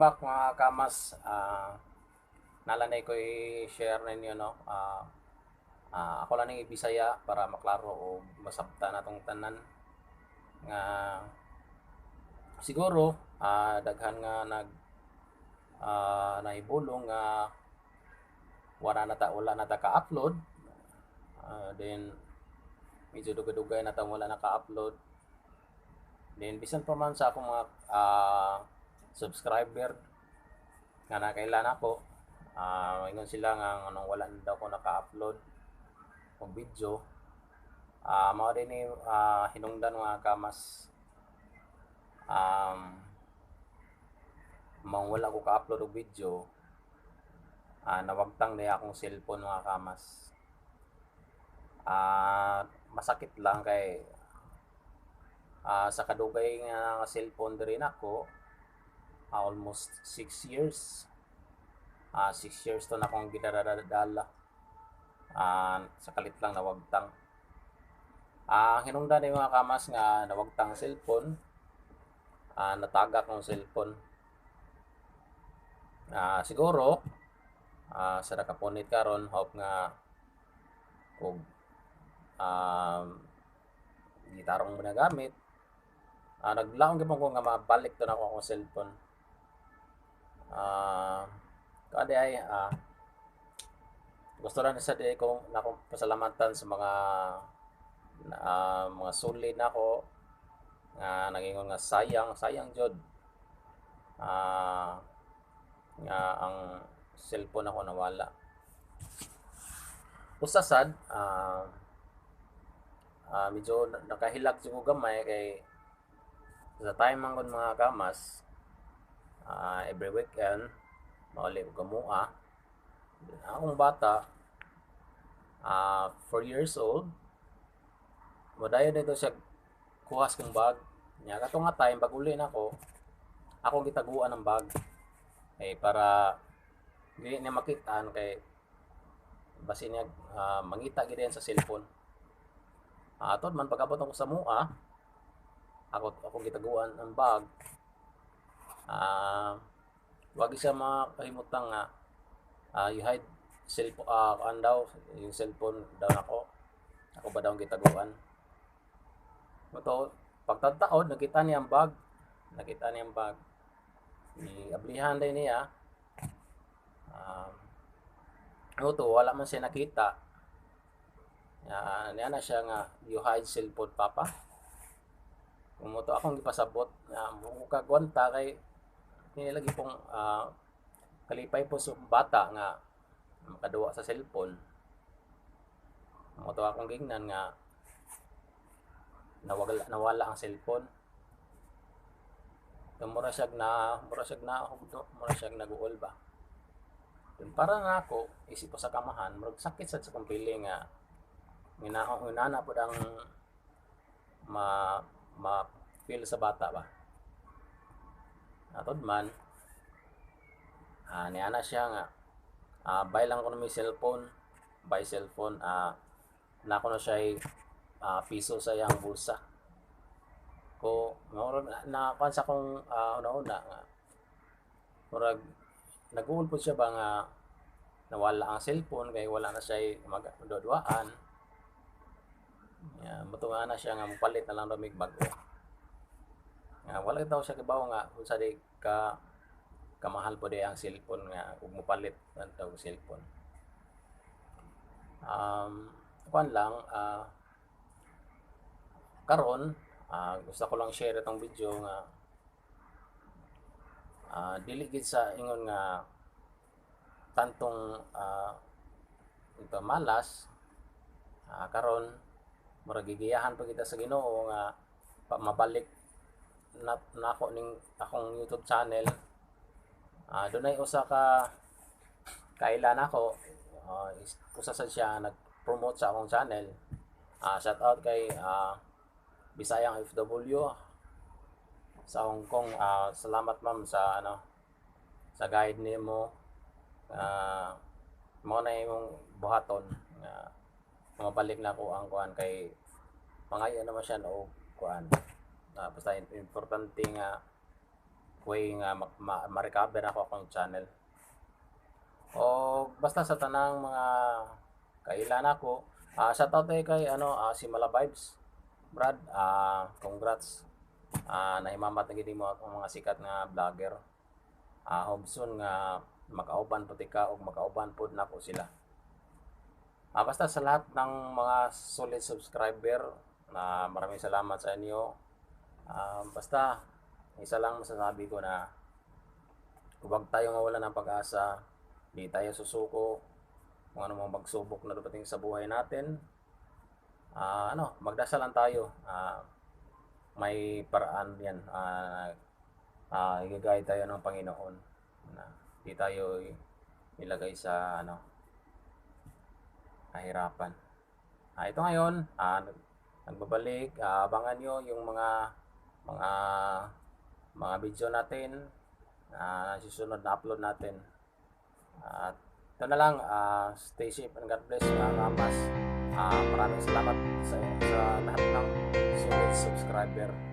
back mga kamas ah nalanay ko i-share ninyo no? Ah ah, ako lang ng Bisaya para maklaro o masabta natong tanan. Nga siguro ah, daghan nga nag ah, nahibulong nga wala na ta wala na ta ka-upload. Ah, then medyo dugay-dugay na ta wala na ka-upload. Then bisan pa man sa akong mga ah, subscriber nga nakailan ako ah ingon sila nga anong wala na daw ko naka-upload og video. Ah mao din ni ah, hinungdan mga kamas um mao wala ko ka-upload og video. Ah nawagtang na akong cellphone mga kamas ah masakit lang kay ah sa kadugay nga cellphone diri nako almost 6 years. Ah 6 years to na akong gidadala ah sa kalit lang nawagtang. Ah hinungdan ni mga kamas nga nawagtang cellphone. Ah natagak ng cellphone. Ah siguro ah sa nakapunit karon hope nga kung um, gitarong mo na gamit. Ah naglaong gyud ko nga mabalik to na ako akong cellphone ah kada ay ah gusto lang sa di ko na akong pasalamatan sa mga ah, mga solid na ako nga nagingon nga sayang sayang jud ah nga ang cellphone ako nawala. Usasad ah ah, medyo na- nakahilag siguro gamay kay sa time mga kamas ah, every weekend mauli ko gamua akong bata ah 4 years old. Modayon dito siya kuhas kong bag. Nya kato nga time pag uli na ako gitaguan ng bag. Eh para dili niya makitaan kay basi niya ah, mangita gid sa cellphone. Atod man pagabot ako sa mua, ako ako gitaguan ang bag. Ah, wag siya makahimutang nga ah, you hide cellphone ah, kuan daw yung cellphone daw nako. Ako ba daw gitaguan? Ito, pagtataod, nakita niya ang bag. Nakita niya ang bag. Iablihan din niya. Um, ito, wala man siya nakita. Uh, niya na siya nga, you hide cellphone, papa. Kung mo to akong gipasabot, na uh, kagwanta kay nilagi pong ah, kalipay po sa bata nga makaduwa sa cellphone. To akong gingnan nga nawala, nawala ang cellphone. Mura siya na, mura siya na, mura siya naguol ba. Yung para nga ako, isip ko sa kamahan, murag sakit sa sa pili nga Ngina nginana po ang ma ma feel sa bata ba. Atod man. Ah niya na siya nga. Ah buy lang ko na may cellphone, buy cellphone. Ah na ko na siya ah, piso sa yang bulsa. Ko murag na na sa kong ah, una-una nga. Murag nag po siya ba nga nawala ang cellphone kay wala na siya magduduaan Yeah, matunga na siya nga mupalit na lang daw mig bago. Nga wala daw siya kibaw nga unsa di ka kamahal po di ang cellphone nga ug mupalit na daw cellphone. Um, kuan lang ah karon ah, gusto ko lang share itong video nga ah, dili gid sa ingon nga tantong ah, ito malas ah, karon murag gigiyahan pa kita sa Ginoo nga mabalik na nako ning akong YouTube channel. Ah dunay usa ka kailan ako uh, usa sa siya nag-promote sa akong channel. Ah shout out kay ah Bisayang FW sa Hong Kong. Ah salamat ma'am sa ano sa guide nimo. Ah mo na imong buhaton nga mabalik na ko ang kuan kay mga naman siya no kuan na basta importante nga way nga ma- ma- ma-recover ako akong channel. O basta sa tanang mga kailan ako, ah shout out kay ano ah, si Mala Vibes. Brad, ah congrats. Ah nahimamat na gid mo ang mga sikat nga vlogger. Ah hobson nga makauban puti ka og makauban pod nako sila. Ah basta sa lahat ng mga solid subscriber na maraming salamat sa inyo. Ah basta isa lang masasabi ko na huwag tayo mawalan ng pag-asa. Di tayo susuko kung ano mga magsubok na dumating sa buhay natin. Ah ano, magdasal lang tayo. Ah may paraan yan. Ah ah igagay tayo ng Panginoon na di tayo ilagay sa ano kahirapan. Ah, ito ngayon, ah, nag- nagbabalik, ah, abangan nyo yung mga mga mga video natin na susunod na upload natin. At ito na lang, ah, stay safe and God bless mga kamas. Ah, maraming salamat sa, sa lahat ng solid subscriber.